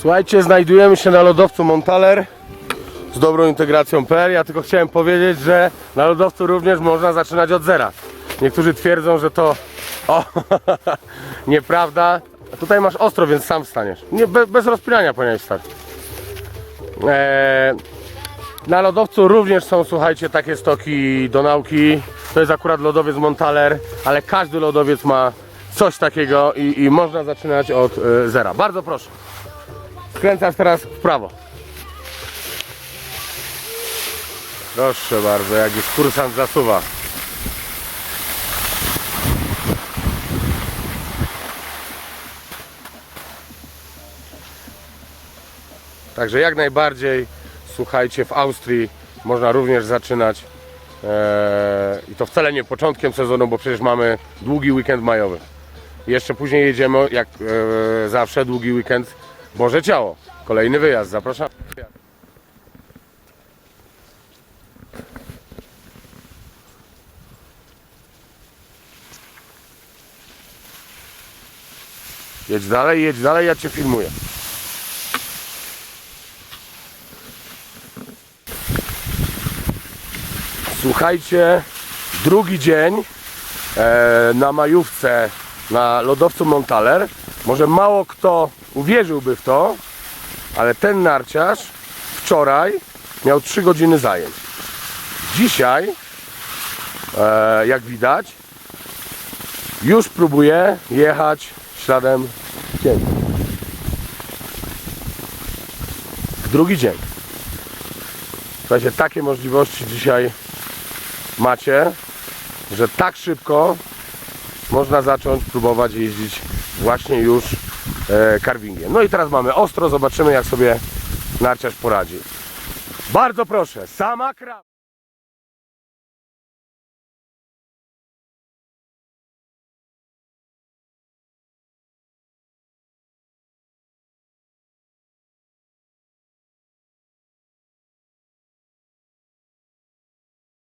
Słuchajcie, znajdujemy się na lodowcu Montaler z dobrą integracją PL. Ja tylko chciałem powiedzieć, że na lodowcu również można zaczynać od zera. Niektórzy twierdzą, że to o, nieprawda. Tutaj masz ostro, więc sam wstaniesz. Nie, bez, bez rozpinania powinieneś stać. Eee, na lodowcu również są, słuchajcie, takie stoki do nauki. To jest akurat lodowiec Montaler, ale każdy lodowiec ma coś takiego i, i można zaczynać od e, zera. Bardzo proszę. Skręcasz teraz w prawo. Proszę bardzo, jak już kursant zasuwa. Także jak najbardziej, słuchajcie, w Austrii można również zaczynać. Eee, I to wcale nie początkiem sezonu, bo przecież mamy długi weekend majowy. Jeszcze później jedziemy, jak e, zawsze, długi weekend Boże Ciało. Kolejny wyjazd, zapraszam. Jedź dalej, jedź dalej, ja Cię filmuję. Słuchajcie, drugi dzień e, na majówce na lodowcu Montaler. Może mało kto uwierzyłby w to, ale ten narciarz wczoraj miał 3 godziny zajęć. Dzisiaj, e, jak widać, już próbuje jechać śladem cieni. Drugi dzień. Słuchajcie, takie możliwości dzisiaj macie, że tak szybko można zacząć próbować jeździć właśnie już e, carvingiem. No i teraz mamy ostro, zobaczymy jak sobie narciarz poradzi. Bardzo proszę, sama krawa.